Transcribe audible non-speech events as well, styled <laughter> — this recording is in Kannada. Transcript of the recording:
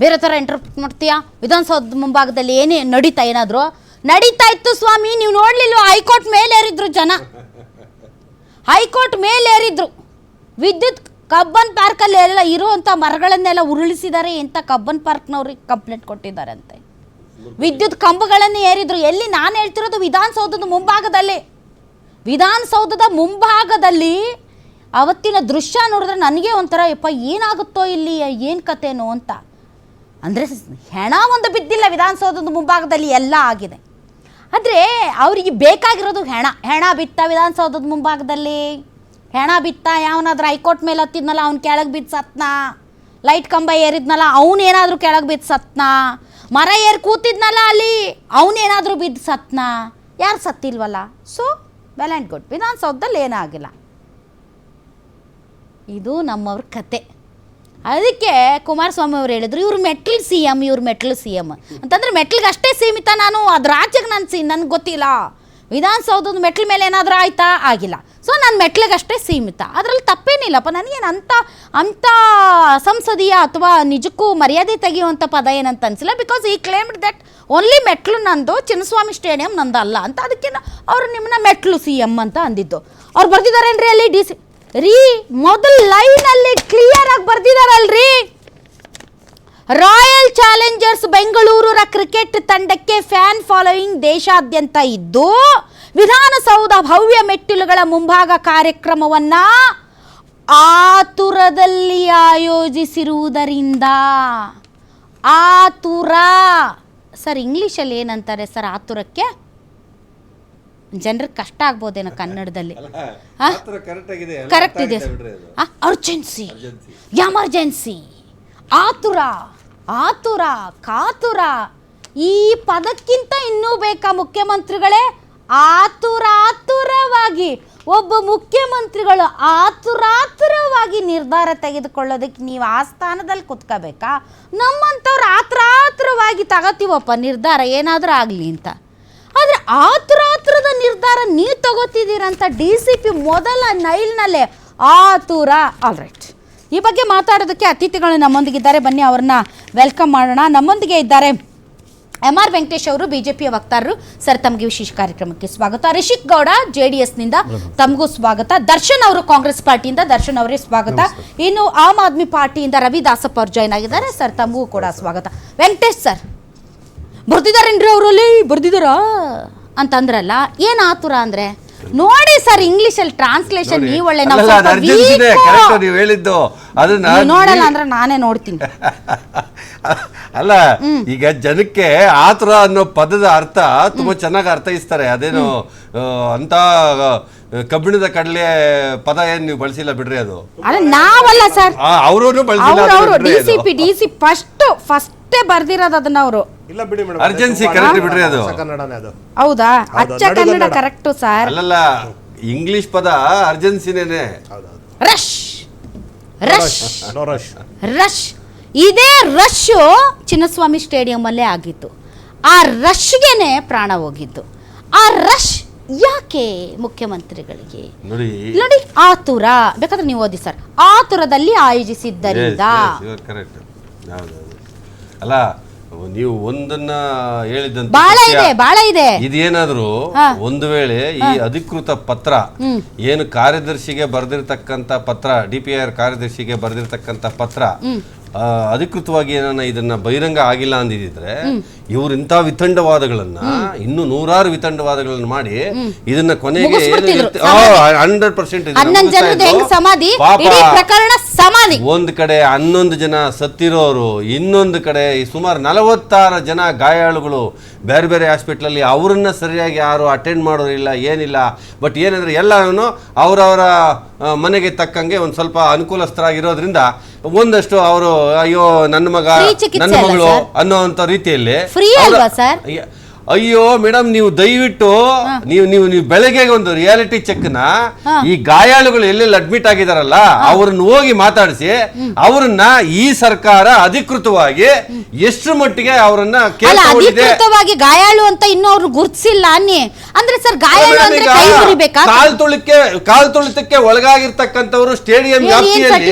ಬೇರೆ ಥರ ಇಂಟರ್ಪ್ರಿಟ್ ಮಾಡ್ತೀಯಾ? ವಿಧಾನಸೌಧದ ಮುಂಭಾಗದಲ್ಲಿ ಏನೇ ನಡೀತಾ ಏನಾದರೂ? ನಡೀತಾ ಇತ್ತು ಸ್ವಾಮಿ, ನೀವು ನೋಡಲಿಲ್ಲ ಹೈಕೋರ್ಟ್ ಮೇಲೇರಿದ್ರು ಜನ. ಹೈಕೋರ್ಟ್ ಮೇಲೇರಿದ್ರು ವಿದ್ಯುತ್ ಕಬ್ಬನ್ ಪಾರ್ಕಲ್ಲಿ ಎಲ್ಲ ಇರುವಂಥ ಮರಗಳನ್ನೆಲ್ಲ ಉರುಳಿಸಿದ್ದಾರೆ. ಇಂಥ ಕಬ್ಬನ್ ಪಾರ್ಕ್ನವ್ರಿಗೆ ಕಂಪ್ಲೇಂಟ್ ಕೊಟ್ಟಿದ್ದಾರೆ ಅಂತೆ. ವಿದ್ಯುತ್ ಕಂಬಗಳನ್ನು ಏರಿದ್ರು. ಎಲ್ಲಿ ನಾನು ಹೇಳ್ತಿರೋದು ವಿಧಾನಸೌಧದ ಮುಂಭಾಗದಲ್ಲಿ. ವಿಧಾನಸೌಧದ ಮುಂಭಾಗದಲ್ಲಿ ಅವತ್ತಿನ ದೃಶ್ಯ ನೋಡಿದ್ರೆ ನನಗೆ ಒಂಥರ, ಯಪ್ಪ, ಏನಾಗುತ್ತೋ ಇಲ್ಲಿ? ಏನು ಕತೆನೋ ಅಂತ. ಅಂದರೆ ಹೆಣ ಒಂದು ಬಿದ್ದಿಲ್ಲ ವಿಧಾನಸೌಧದ ಮುಂಭಾಗದಲ್ಲಿ ಎಲ್ಲ ಆಗಿದೆ. ಆದರೆ ಅವರಿಗೆ ಬೇಕಾಗಿರೋದು ಹೆಣ. ಹೆಣ ಬಿತ್ತ ವಿಧಾನಸೌಧದ ಮುಂಭಾಗದಲ್ಲಿ. ಹೆಣ ಬಿತ್ತ ಯಾವನಾದ್ರೂ ಹೈಕೋರ್ಟ್ ಮೇಲೆ ಹತ್ತಿದ್ನಲ್ಲ, ಅವ್ನ ಕೆಳಗೆ ಬಿದ್ದು ಸತ್ನ. ಲೈಟ್ ಕಂಬ ಏರಿದ್ನಲ್ಲ ಅವನೇನಾದರೂ ಕೆಳಗೆ ಬಿದ್ದು ಸತ್ನ. ಮರ ಏರಿ ಕೂತಿದ್ನಲ್ಲ ಅಲ್ಲಿ ಅವನೇನಾದರೂ ಬಿದ್ದು ಸತ್ನ. ಯಾರು ಸತ್ತಿಲ್ವಲ್ಲ ಸೊ ವೆಲ್ ಆ್ಯಂಡ್ ಗುಡ್ ವಿಧಾನಸೌಧದಲ್ಲಿ ಏನಾಗಿಲ್ಲ. ಇದು ನಮ್ಮವ್ರ ಕತೆ. ಅದಕ್ಕೆ ಕುಮಾರಸ್ವಾಮಿ ಅವ್ರು ಹೇಳಿದ್ರು, ಇವ್ರು ಮೆಟ್ಲ್ ಸಿ ಎಂ ಇವ್ರು ಮೆಟ್ಲ್ ಸಿ ಎಂ ಅಂತಂದ್ರೆ ಮೆಟ್ಲಿಗೆ ಅಷ್ಟೇ ಸೀಮಿತ ನಾನು ಅದ್ರ ರಾಜ್ಯಕ್ಕೆ ನಾನು ಸಿ, ನನಗೆ ಗೊತ್ತಿಲ್ಲ. ವಿಧಾನಸೌಧದ ಮೆಟ್ಲ ಮೇಲೆ ಏನಾದರೂ ಆಯ್ತಾ? ಆಗಿಲ್ಲ. ಸೊ ನಾನು ಮೆಟ್ಲಿಗೆ ಅಷ್ಟೇ ಸೀಮಿತ. ಅದರಲ್ಲಿ ತಪ್ಪೇನಿಲ್ಲಪ್ಪ, ನನಗೇನು ಅಂಥ ಅಂಥ ಸಂಸದೀಯ ಅಥವಾ ನಿಜಕ್ಕೂ ಮರ್ಯಾದೆ ತೆಗೆಯುವಂಥ ಪದ ಏನಂತ ಅನಿಸಿಲ್ಲ ಬಿಕಾಸ್ ಈ ಕ್ಲೇಮ್ಡ್ ದಟ್ ಓನ್ಲಿ ಮೆಟ್ಲು ನಂದು, ಚಿನ್ನಸ್ವಾಮಿ ಸ್ಟೇಡಿಯಂ ನಂದಲ್ಲ ಅಂತ. ಅದಕ್ಕೆ ಅವರು ನಿಮ್ಮನ್ನ ಮೆಟ್ಲು ಸಿ ಎಂ ಅಂತ ಅಂದಿದ್ದು. ಅವ್ರು ಬರ್ದಿದ್ದಾರೇನ್ರಿ ಅಲ್ಲಿ ಡಿ ಸಿ ರೀ, ಮೊದಲ ಲೈನಲ್ಲಿ ಕ್ಲಿಯರ್ ಆಗಿ ಬರ್ದಿದಾರಲ್ರಿ. ರಾಯಲ್ ಚಾಲೆಂಜರ್ಸ್ ಬೆಂಗಳೂರರ ಕ್ರಿಕೆಟ್ ತಂಡಕ್ಕೆ ಫ್ಯಾನ್ ಫಾಲೋಯಿಂಗ್ ದೇಶಾದ್ಯಂತ ಇದ್ದು, ವಿಧಾನಸೌಧ ಭವ್ಯ ಮೆಟ್ಟಿಲುಗಳ ಮುಂಭಾಗ ಕಾರ್ಯಕ್ರಮವನ್ನ ಆತುರದಲ್ಲಿ ಆಯೋಜಿಸಿರುವುದರಿಂದ. ಆತುರ. ಸರ್ ಇಂಗ್ಲೀಷಲ್ಲಿ ಏನಂತಾರೆ ಸರ್ ಆತುರಕ್ಕೆ? ಜನರಿಗೆ ಕಷ್ಟ ಆಗ್ಬೋದೇನೋ ಕನ್ನಡದಲ್ಲಿ? ಕರೆಕ್ಟ್ ಇದೆ. ಅರ್ಜೆನ್ಸಿ ಎಮರ್ಜೆನ್ಸಿ ಆತುರ ಆತುರ ಕಾತುರ. ಈ ಪದಕ್ಕಿಂತ ಇನ್ನೂ ಬೇಕಾ ಮುಖ್ಯಮಂತ್ರಿಗಳೇ? ಆತುರಾತುರವಾಗಿ ಒಬ್ಬ ಮುಖ್ಯಮಂತ್ರಿಗಳು ಆತುರಾತುರವಾಗಿ ನಿರ್ಧಾರ ತೆಗೆದುಕೊಳ್ಳೋದಕ್ಕೆ ನೀವು ಆ ಸ್ಥಾನದಲ್ಲಿ ಕುತ್ಕೋಬೇಕಾ? ನಮ್ಮಂಥವ್ರು ಆತುರಾತುರವಾಗಿ ತಗೋತೀವಪ್ಪ ನಿರ್ಧಾರ ಏನಾದರೂ ಆಗಲಿ ಅಂತ. ಆದರೆ ಆತುರಾತುರದ ನಿರ್ಧಾರ ನೀವು ತಗೋತಿದ್ದೀರಂತ ಡಿ ಸಿ ಪಿ ಮೊದಲ ನೈಲ್ನಲ್ಲೇ ಆತುರ. ಆಲ್ ರೈಟ್ ಈ ಬಗ್ಗೆ ಮಾತಾಡೋದಕ್ಕೆ ಅತಿಥಿಗಳು ನಮ್ಮೊಂದಿಗಿದ್ದಾರೆ. ಬನ್ನಿ ಅವ್ರನ್ನ ವೆಲ್ಕಮ್ ಮಾಡೋಣ. ನಮ್ಮೊಂದಿಗೆ ಇದ್ದಾರೆ ಎಂ ಆರ್ ವೆಂಕಟೇಶ್ ಅವರು ಬಿಜೆಪಿಯ ವಕ್ತಾರರು. ಸರ್ ತಮಗೆ ವಿಶೇಷ ಕಾರ್ಯಕ್ರಮಕ್ಕೆ ಸ್ವಾಗತ. ರಿಷಿಕ್ ಗೌಡ ಜೆ ಡಿ ಎಸ್ನಿಂದ ತಮಗೂ ಸ್ವಾಗತ. ದರ್ಶನ್ ಅವರು ಕಾಂಗ್ರೆಸ್ ಪಾರ್ಟಿಯಿಂದ ದರ್ಶನ್ ಅವರೇ ಸ್ವಾಗತ. ಇನ್ನು ಆಮ್ ಆದ್ಮಿ ಪಾರ್ಟಿಯಿಂದ ರವಿ ದಾಸಪ್ಪ ಅವರು ಜಾಯ್ನ್ ಆಗಿದ್ದಾರೆ. ಸರ್ ತಮಗೂ ಕೂಡ ಸ್ವಾಗತ. ವೆಂಕಟೇಶ್ ಸರ್ ಬರ್ದಿದ್ದಾರೆ ಅವರಲ್ಲಿ? ಬರ್ದಿದಾರಾ? ಅಂತಂದ್ರಲ್ಲ ಏನ್ ಆತುರ ಅಂದ್ರೆ? ನೋಡಿ ಸರ್ ಇಂಗ್ಲಿಷ್ ಅಲ್ಲಿ ಟ್ರಾನ್ಸ್ಲೇಷನ್ ನೀವು ಒಳ್ಳೆ ನಾವು ಅಲ್ಲಲ್ಲ, ಸ್ವಲ್ಪ ಅದು urgency ನೇ, weak. correct ನೀವು ಹೇಳಿದ್ದು. ಅದನ್ನ ನೀವು ನೋಡಲ್ಲ ಅಂದ್ರೆ ನಾನೇ ನೋಡ್ತೀನಿ. <laughs> ಅಲ್ಲ ಈಗ ಜನಕ್ಕೆ ಆತುರ ಅನ್ನೋ ಪದದ ಅರ್ಥ ತುಂಬಾ ಚೆನ್ನಾಗಿ ಅರ್ಥೈಸ್ತಾರೆ. ಅದೇನು ಆ, ಅಂತ ಆ, ಕಬ್ಬಿಣದ ಕಡಲೆ ಪದ ಏನ್ ನೀವು ಬಳಸಿಲ್ಲ ಬಿಡ್ರಿ ಅದು? ಅಲ್ಲ ನಾವಲ್ಲ ಸರ್. ಅವರು ಬಳಸಿಲ್ಲ ಅವ್ರು ಅವರು ಬಿಡ್ರಿ D C P D C first ಫಸ್ಟೇ ಬರ್ದಿರೋದು ಅದನ್ನ ಅವರು. ಇಲ್ಲ ಬಿಡಿ ಮೇಡಮ್ ಅರ್ಜೆನ್ಸಿ ಕರೆಕ್ಟ್ ಬಿಡ್ರಿ ಅದು. ಕನ್ನಡನೇ ಅದು. ಹೌದಾ? ಅಚ್ಚ ಕನ್ನಡ ಕರೆಕ್ಟ್ ಸರ್. ಅಲ್ಲಲ್ಲ ಇಂಗ್ಲಿಷ್ ಪದ ಅರ್ಜೆನ್ಸಿನೇನೆ ಹೌದೌದು. Rush rush no rush rush ಇದೇ ರಶ್ ಚಿನ್ನಸ್ವಾಮಿ ಸ್ಟೇಡಿಯಂ ಅಲ್ಲೇ ಆಗಿತ್ತು. ಆ ರಶ್ಗೆನೆ ಪ್ರಾಣ ಹೋಗಿದ್ದು. ಆ ರಶ್ ಯಾಕೆ ಮುಖ್ಯಮಂತ್ರಿಗಳಿಗೆ? ನೋಡಿ. ನೋಡಿ ಆತುರ. ಬೇಕಾದ್ರೆ ನೀವು ಓದಿ ಸರ್. ಆತುರದಲ್ಲಿ ಆಯೋಜಿಸಿದ್ದರಿಂದ. ಕರೆಕ್ಟ್ ಅಲ್ಲ ನೀವು ಒಂದನ್ನ ಹೇಳಿದಂತ ಬಾಳ ಇದೆ ಬಾಳ ಇದೆ. ಇದೇನಾದ್ರೂ. ಒಂದು ವೇಳೆ ಈ ಅಧಿಕೃತ ಪತ್ರ ಏನು ಕಾರ್ಯದರ್ಶಿಗೆ ಬರೆದಿರತಕ್ಕಂತ ಪತ್ರ ಡಿಪಿಆರ್ ಪಿ ಆರ್ ಕಾರ್ಯದರ್ಶಿಗೆ ಬರೆದಿರತಕ್ಕಂತ ಪತ್ರ ಅಧಿಕೃತವಾಗಿ ಏನನ್ನ ಇದನ್ನ ಬಹಿರಂಗ ಆಗಿಲ್ಲ ಅಂದಿದ್ರೆ ಇವ್ರು ಇಂಥ ವಿತಂಡವಾದಗಳನ್ನ ಇನ್ನು ನೂರಾರು ವಿತಂಡವಾದಗಳನ್ನ ಮಾಡಿ ಇದನ್ನ ಕೊನೆಗೆ ಹಂಡ್ರೆಡ್ ಪರ್ಸೆಂಟ್ ಒಂದ್ ಕಡೆ ಹನ್ನೊಂದು ಜನ ಸತ್ತಿರೋರು ಇನ್ನೊಂದು ಕಡೆ ಸುಮಾರು ನಲವತ್ತಾರು ಜನ ಗಾಯಾಳುಗಳು ಬೇರೆ ಬೇರೆ ಹಾಸ್ಪಿಟ್ಲಲ್ಲಿ ಅವರನ್ನ ಸರಿಯಾಗಿ ಯಾರು ಅಟೆಂಡ್ ಮಾಡೋರಿಲ್ಲ ಏನಿಲ್ಲ. ಬಟ್ ಏನಂದ್ರೆ ಎಲ್ಲಾನು ಅವರವರ ಮನೆಗೆ ತಕ್ಕಂಗೆ ಒಂದು ಸ್ವಲ್ಪ ಅನುಕೂಲಸ್ಥರಾಗಿರೋದ್ರಿಂದ ಒಂದಷ್ಟು ಅವರು ಅಯ್ಯೋ ನನ್ನ ಮಗ ನನ್ನ ಮಗಳು ಅನ್ನೋ ರೀತಿಯಲ್ಲಿ ಫ್ರೀ ಅಲ್ವಾ ಸರ್? ಅಯ್ಯ- ಮೇಡಮ್ ನೀವು ದಯವಿಟ್ಟು ನೀವು ನೀವು ನೀವು ಬೆಳಗ್ಗೆ ಒಂದು ರಿಯಾಲಿಟಿ ಚೆಕ್ನ ಈ ಗಾಯಾಳುಗಳು ಎಲ್ಲೆಲ್ಲಿ ಅಡ್ಮಿಟ್ ಆಗಿದಾರಲ್ಲ ಅವ್ರನ್ನ ಹೋಗಿ ಮಾತಾಡಿಸಿ ಅವ್ರನ್ನ ಈ ಸರ್ಕಾರ ಅಧಿಕೃತವಾಗಿ ಎಷ್ಟು ಮಟ್ಟಿಗೆ ಅವರನ್ನ ಅಧಿಕೃತವಾಗಿ ಗಾಯಾಳು ಅಂತ ಇನ್ನೂ ಅವ್ರು ಗುರುತಿಸಿಲ್ಲ ಅನ್ನಿ. ಅಂದ್ರೆ ಸರ್ ಗಾಯಾಳು ಅಂದ್ರೆ ಕೈ ಮುರಿಬೇಕಾ? ಕಾಲ್ ತುಳಿಕೆ ಕಾಲ್ ತುಳಿತಕ್ಕೆ ಒಳಗಾಗಿರ್ತಕ್ಕಂಥವ್ರು ಸ್ಟೇಡಿಯಂ ವ್ಯಾಪ್ತಿಯಲ್ಲಿ